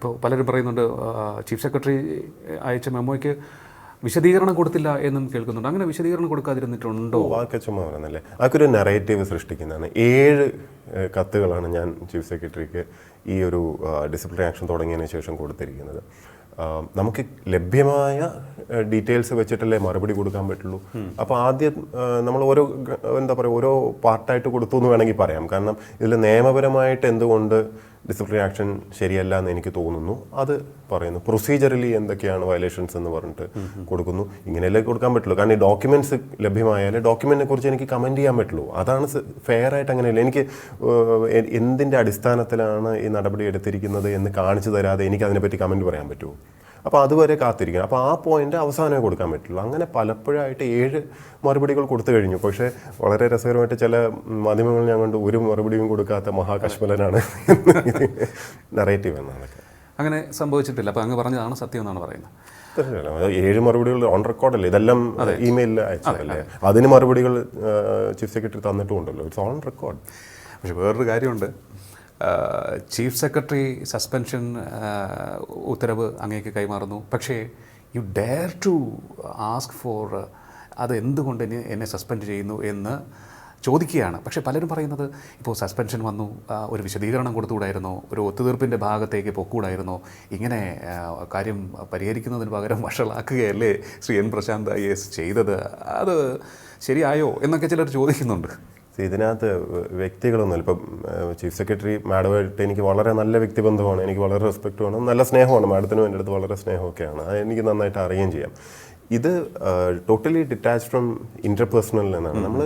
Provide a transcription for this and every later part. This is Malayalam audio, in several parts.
ഇപ്പോൾ പലരും പറയുന്നുണ്ട് ചീഫ് സെക്രട്ടറി അയച്ച മെമ്മോയ്ക്ക് വിശദീകരണം കൊടുത്തില്ല എന്നും കേൾക്കുന്നുണ്ട്. അങ്ങനെ വിശദീകരണം കൊടുക്കാതിരുന്നിട്ടുണ്ടോ? അതൊക്കെ ചുമ്മാ പറയുന്നല്ലേ. അതൊക്കെ നെറേറ്റീവ് സൃഷ്ടിക്കുന്നതാണ്. ഏഴ് കത്തുകളാണ് ഞാൻ ചീഫ് സെക്രട്ടറിക്ക് ഈ ഒരു ഡിസിപ്ലിനറി ആക്ഷൻ തുടങ്ങിയതിന് ശേഷം കൊടുത്തിരിക്കുന്നത്. നമുക്ക് ലഭ്യമായ ഡീറ്റെയിൽസ് വെച്ചിട്ടല്ലേ മറുപടി കൊടുക്കാൻ പറ്റുള്ളൂ? അപ്പോൾ ആദ്യം നമ്മൾ ഓരോ എന്താ പറയുക ഓരോ പാർട്ടായിട്ട് കൊടുത്തു എന്ന് വേണമെങ്കിൽ പറയാം. കാരണം ഇതിൽ നിയമപരമായിട്ട് എന്തുകൊണ്ട് ഡിസിപ്ലിനറി ആക്ഷൻ ശരിയല്ല എന്ന് എനിക്ക് തോന്നുന്നു. അത് പറയുന്നു. പ്രൊസീജറലി എന്തൊക്കെയാണ് വയലേഷൻസ് എന്ന് പറഞ്ഞിട്ട് കൊടുക്കുന്നു. ഇങ്ങനെയല്ലേ കൊടുക്കാൻ പറ്റുള്ളൂ. കാരണം ഈ ഡോക്യുമെന്റ്സ് ലഭ്യമായാലേ ഡോക്യുമെന്റിനെ കുറിച്ച് എനിക്ക് കമന്റ് ചെയ്യാൻ പറ്റുള്ളൂ. അതാണ് ഫെയർ ആയിട്ട് അങ്ങനെയല്ല? എനിക്ക് എന്തിന്റെ അടിസ്ഥാനത്തിലാണ് ഈ നടപടി എടുത്തിരിക്കുന്നത് എന്ന് കാണിച്ചു തരാതെ എനിക്ക് അതിനെപ്പറ്റി കമന്റ് പറയാൻ പറ്റുമോ? അപ്പോൾ അതുവരെ കാത്തിരിക്കണം. അപ്പോൾ ആ പോയിന്റ് അവസാനമേ കൊടുക്കാൻ പറ്റുള്ളൂ. അങ്ങനെ പലപ്പോഴായിട്ട് ഏഴ് മറുപടികൾ കൊടുത്തു കഴിഞ്ഞു. പക്ഷേ വളരെ രസകരമായിട്ട് ചില മാധ്യമങ്ങൾ ഞാൻ കണ്ടു ഒരു മറുപടിയും കൊടുക്കാത്ത മഹാകശ്മലനാണ് നറേറ്റീവ് എന്നാണൊക്കെ അങ്ങനെ സംഭവിച്ചിട്ടില്ല. അപ്പോൾ അങ്ങ് പറഞ്ഞതാണ് സത്യം എന്നാണ് പറയുന്നത്. ഏഴ് മറുപടികൾ ഓൺ റെക്കോർഡല്ലേ ഇതെല്ലാം ഇമെയിലിൽ അയച്ചതല്ലേ? അതിന് മറുപടികൾ ചീഫ് സെക്രട്ടറി തന്നിട്ടുമുണ്ടല്ലോ. ഇറ്റ്സ് ഓൺ റെക്കോർഡ് പക്ഷെ വേറൊരു കാര്യമുണ്ട്. ചീഫ് സെക്രട്ടറി സസ്പെൻഷൻ ഉത്തരവ് അങ്ങേക്ക് കൈമാറുന്നു. പക്ഷേ you dare to ask for അത് എന്തുകൊണ്ട് എന്നെ സസ്പെൻഡ് ചെയ്യുന്നു എന്ന് ചോദിക്കുകയാണ്. പക്ഷേ പലരും പറയുന്നത് ഇപ്പോൾ സസ്പെൻഷൻ വന്നു ഒരു വിശദീകരണം കൊടുത്തുകൂടായിരുന്നോ? ഒരു ഒത്തുതീർപ്പിന്റെ ഭാഗത്തേക്ക് പൊക്കൂടായിരുന്നോ? ഇങ്ങനെ കാര്യം പരിഹരിക്കുന്നതിന് പകരം വഷളാക്കുകയല്ലേ Shri N Prashanth I S ചെയ്തത്? അത് ശരിയായോ എന്നൊക്കെ ചിലർ ചോദിക്കുന്നുണ്ട്. ഇതിനകത്ത് വ്യക്തികളൊന്നുമില്ല ഇപ്പം ചീഫ് സെക്രട്ടറി മാഡമായിട്ട് എനിക്ക് വളരെ നല്ല വ്യക്തിബന്ധമാണ് എനിക്ക് വളരെ റെസ്പെക്റ്റുമാണ് നല്ല സ്നേഹമാണ്. മാഡത്തിനും എന്റെ അടുത്ത് വളരെ സ്നേഹമൊക്കെയാണ്. അത് എനിക്ക് നന്നായിട്ട് അറിയുകയും ചെയ്യാം. ഇത് ടോട്ടലി ഡിറ്റാച്ച് ഫ്രം ഇന്റർപേഴ്സണൽ എന്നാണ്. നമ്മൾ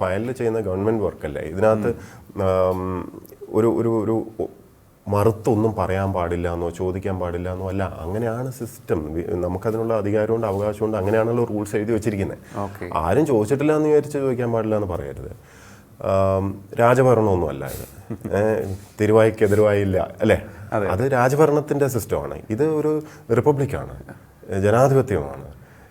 ഫയലിൽ ചെയ്യുന്ന ഗവൺമെന്റ് വർക്കല്ലേ? ഇതിനകത്ത് ഒരു ഒരു ഒരു മറുത്തൊന്നും പറയാൻ പാടില്ല എന്നോ ചോദിക്കാൻ പാടില്ല എന്നോ അല്ല. അങ്ങനെയാണ് സിസ്റ്റം നമുക്കതിനുള്ള അധികാരമുണ്ട് അവകാശമുണ്ട്. അങ്ങനെയാണല്ലോ റൂൾസ് എഴുതി വെച്ചിരിക്കുന്നത് ആരും ചോദിച്ചിട്ടില്ല എന്ന് വിചാരിച്ച് ചോദിക്കാൻ പാടില്ല എന്ന് പറയരുത്. ആം, രാജഭരണമൊന്നും ഇത്. തിരുവായിക്കെതിരുവായില്ല അല്ലേ? അത്. രാജഭരണത്തിന്റെ സിസ്റ്റമാണ്. ഇത് ഒരു റിപ്പബ്ലിക്കാണ്. ജനാധിപത്യമാണ്.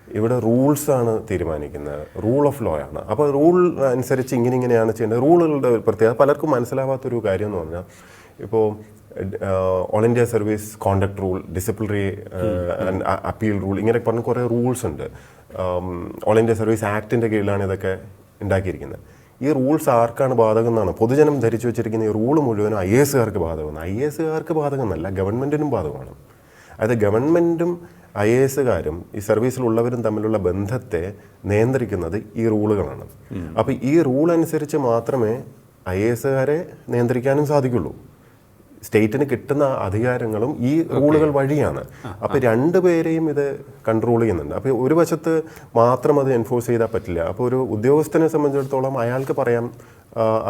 ഇവിടെ റൂൾസ് ആണ് തീരുമാനിക്കുന്നത്. റൂൾ ഓഫ് ലോ ആണ് അപ്പോൾ റൂൾ അനുസരിച്ച് ഇങ്ങനെ ഇങ്ങനെയാണ് ചെയ്യേണ്ടത്. റൂളുകളുടെ പ്രത്യേകത പലർക്കും മനസ്സിലാവാത്തൊരു കാര്യം എന്ന് പറഞ്ഞാൽ ഇപ്പോൾ all India service conduct rule disciplinary appeal rule ഇങ്ങനെ പറഞ്ഞ കുറേ റൂൾസ് ഉണ്ട് ഓൾ ഇന്ത്യ സർവീസ് ആക്ടിന്റെ കീഴിലാണ് ഇതൊക്കെ ഉണ്ടാക്കിയിരിക്കുന്നത്. ഈ റൂൾസ് ആർക്കാണ് ബാധകം എന്നാണ് പൊതുജനം ധരിച്ചു വെച്ചിരിക്കുന്ന ഈ റൂൾ മുഴുവനും ഐ എസ് കാർക്ക് ബാധകമാണ്. ഐ എസ് കാർക്ക് ബാധകമെന്നല്ല ഗവൺമെന്റിനും ബാധകമാണ്. അതായത് ഗവൺമെന്റും ഐ എ എസുകാരും ഈ സർവീസിലുള്ളവരും തമ്മിലുള്ള ബന്ധത്തെ നിയന്ത്രിക്കുന്നത് ഈ റൂളുകളാണ് അപ്പോൾ ഈ റൂൾ അനുസരിച്ച് മാത്രമേ ഐ എ എസുകാരെ നിയന്ത്രിക്കാനും സാധിക്കുള്ളൂ. സ്റ്റേറ്റിന് കിട്ടുന്ന അധികാരങ്ങളും ഈ റൂളുകൾ വഴിയാണ്. അപ്പൊ രണ്ടുപേരെയും ഇത് കൺട്രോൾ ചെയ്യുന്നുണ്ട്. അപ്പോൾ ഒരു വശത്ത് മാത്രം അത് എൻഫോഴ്സ് ചെയ്താൽ പറ്റില്ല. അപ്പോൾ ഒരു ഉദ്യോഗസ്ഥനെ സംബന്ധിച്ചിടത്തോളം അയാൾക്ക് പറയാം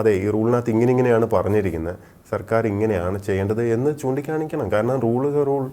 അതെ ഈ റൂളിനകത്ത് ഇങ്ങനെ ഇങ്ങനെയാണ് പറഞ്ഞിരിക്കുന്നത്. സർക്കാർ ഇങ്ങനെയാണ് ചെയ്യേണ്ടത് എന്ന് ചൂണ്ടിക്കാണിക്കണം. കാരണം റൂൾ റൂൾ